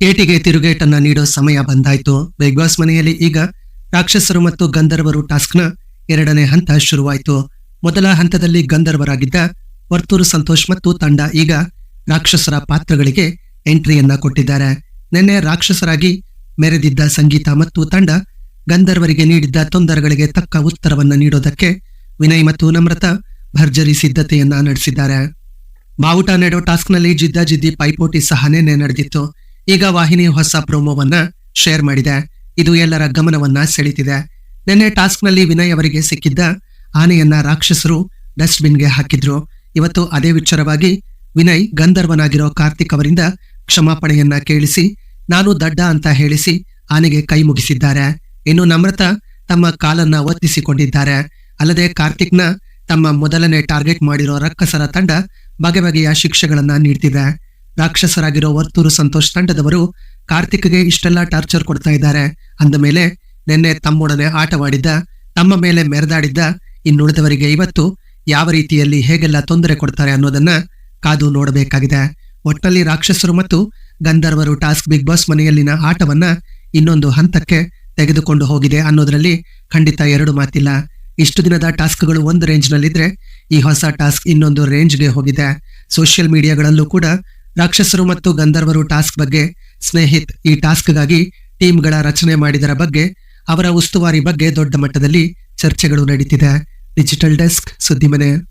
ಏಟಿಗೆ ತಿರುಗೇಟನ್ನ ನೀಡೋ ಸಮಯ ಬಂದಾಯ್ತು. ಬಿಗ್ ಬಾಸ್ ಮನೆಯಲ್ಲಿ ಈಗ ರಾಕ್ಷಸರು ಮತ್ತು ಗಂಧರ್ವರು ಟಾಸ್ಕ್ನ ಎರಡನೇ ಹಂತ ಶುರುವಾಯಿತು. ಮೊದಲ ಹಂತದಲ್ಲಿ ಗಂಧರ್ವರಾಗಿದ್ದ ವರ್ತೂರು ಸಂತೋಷ್ ಮತ್ತು ತಂಡ ಈಗ ರಾಕ್ಷಸರ ಪಾತ್ರಗಳಿಗೆ ಎಂಟ್ರಿಯನ್ನ ಕೊಟ್ಟಿದ್ದಾರೆ. ನಿನ್ನೆ ರಾಕ್ಷಸರಾಗಿ ಮೆರೆದಿದ್ದ ಸಂಗೀತ ಮತ್ತು ತಂಡ ಗಂಧರ್ವರಿಗೆ ನೀಡಿದ್ದ ತೊಂದರೆಗಳಿಗೆ ತಕ್ಕ ಉತ್ತರವನ್ನ ನೀಡೋದಕ್ಕೆ ವಿನಯ್ ಮತ್ತು ನಮ್ರತ ಭರ್ಜರಿ ಸಿದ್ಧತೆಯನ್ನ ನಡೆಸಿದ್ದಾರೆ. ಬಾವುಟ ನೆಡೋ ಟಾಸ್ಕ್ನಲ್ಲಿ ಜಿದ್ದಾಜಿದ್ದಿ ಪೈಪೋಟಿ ಸಹ ನಿನ್ನೆ ನಡೆದಿತ್ತು. ಈಗ ವಾಹಿನಿ ಹೊಸ ಪ್ರೋಮೋವನ್ನ ಶೇರ್ ಮಾಡಿದೆ. ಇದು ಎಲ್ಲರ ಗಮನವನ್ನ ಸೆಳೀತಿದೆ. ನಿನ್ನೆ ಟಾಸ್ಕ್ನಲ್ಲಿ ವಿನಯ್ ಅವರಿಗೆ ಸಿಕ್ಕಿದ್ದ ಆನೆಯನ್ನ ರಾಕ್ಷಸರು ಡಸ್ಟ್ಬಿನ್ಗೆ ಹಾಕಿದ್ರು. ಇವತ್ತು ಅದೇ ವಿಚಾರವಾಗಿ ವಿನಯ್ ಗಂಧರ್ವನಾಗಿರೋ ಕಾರ್ತಿಕ್ ಅವರಿಂದ ಕ್ಷಮಾಪಣೆಯನ್ನ ಕೇಳಿಸಿ, ನಾನು ದಡ್ಡ ಅಂತ ಹೇಳಿಸಿ ಆನೆಗೆ ಕೈ ಮುಗಿಸಿದ್ದಾರೆ. ಇನ್ನು ನಮ್ರತ ತಮ್ಮ ಕಾಲನ್ನ ಒತ್ತಿಸಿಕೊಂಡಿದ್ದಾರೆ. ಅಲ್ಲದೆ ಕಾರ್ತಿಕ್ನ ತಮ್ಮ ಮೊದಲನೇ ಟಾರ್ಗೆಟ್ ಮಾಡಿರೋ ರಕ್ಕಸರ ತಂಡ ಬಗೆ ಬಗೆಯ ಶಿಕ್ಷೆಗಳನ್ನ ನೀಡ್ತಿದೆ. ರಾಕ್ಷಸರಾಗಿರೋ ವರ್ತೂರು ಸಂತೋಷ್ ತಂಡದವರು ಕಾರ್ತಿಕ್ಗೆ ಇಷ್ಟೆಲ್ಲ ಟಾರ್ಚರ್ ಕೊಡ್ತಾ ಇದ್ದಾರೆ. ಅಂದ ಮೇಲೆ ನಿನ್ನೆ ತಮ್ಮೊಡನೆ ಆಟವಾಡಿದ್ದ, ತಮ್ಮ ಮೇಲೆ ಮೆರೆದಾಡಿದ್ದ, ಇನ್ನುಳಿದವರಿಗೆ ಇವತ್ತು ಯಾವ ರೀತಿಯಲ್ಲಿ ಹೇಗೆಲ್ಲ ತೊಂದರೆ ಕೊಡ್ತಾರೆ ಅನ್ನೋದನ್ನ ಕಾದು ನೋಡಬೇಕಾಗಿದೆ. ಒಟ್ಟಲ್ಲಿ ರಾಕ್ಷಸರು ಮತ್ತು ಗಂಧರ್ವರು ಟಾಸ್ಕ್ ಬಿಗ್ ಬಾಸ್ ಮನೆಯಲ್ಲಿನ ಆಟವನ್ನ ಇನ್ನೊಂದು ಹಂತಕ್ಕೆ ತೆಗೆದುಕೊಂಡು ಹೋಗಿದೆ ಅನ್ನೋದ್ರಲ್ಲಿ ಖಂಡಿತ ಎರಡು ಮಾತಿಲ್ಲ. ಇಷ್ಟು ದಿನದ ಟಾಸ್ಕ್ಗಳು ಒಂದು ರೇಂಜ್ನಲ್ಲಿದ್ರೆ ಈ ಹೊಸ ಟಾಸ್ಕ್ ಇನ್ನೊಂದು ರೇಂಜ್ಗೆ ಹೋಗಿದೆ. ಸೋಷಿಯಲ್ ಮೀಡಿಯಾಗಳಲ್ಲೂ ಕೂಡ ರಾಕ್ಷಸರು ಮತ್ತು ಗಂಧರ್ವರು ಟಾಸ್ಕ್ ಬಗ್ಗೆ ಸ್ನೇಹಿತ್ ಈ ಟಾಸ್ಕ್ಗಾಗಿ ಟೀಮ್ಗಳ ರಚನೆ ಮಾಡಿದರ ಬಗ್ಗೆ, ಅವರ ಉಸ್ತುವಾರಿ ಬಗ್ಗೆ ದೊಡ್ಡ ಮಟ್ಟದಲ್ಲಿ ಚರ್ಚೆಗಳು ನಡೀತಿದೆ. ಡಿಜಿಟಲ್ ಡೆಸ್ಕ್ ಸುದ್ದಿ ಮನೆ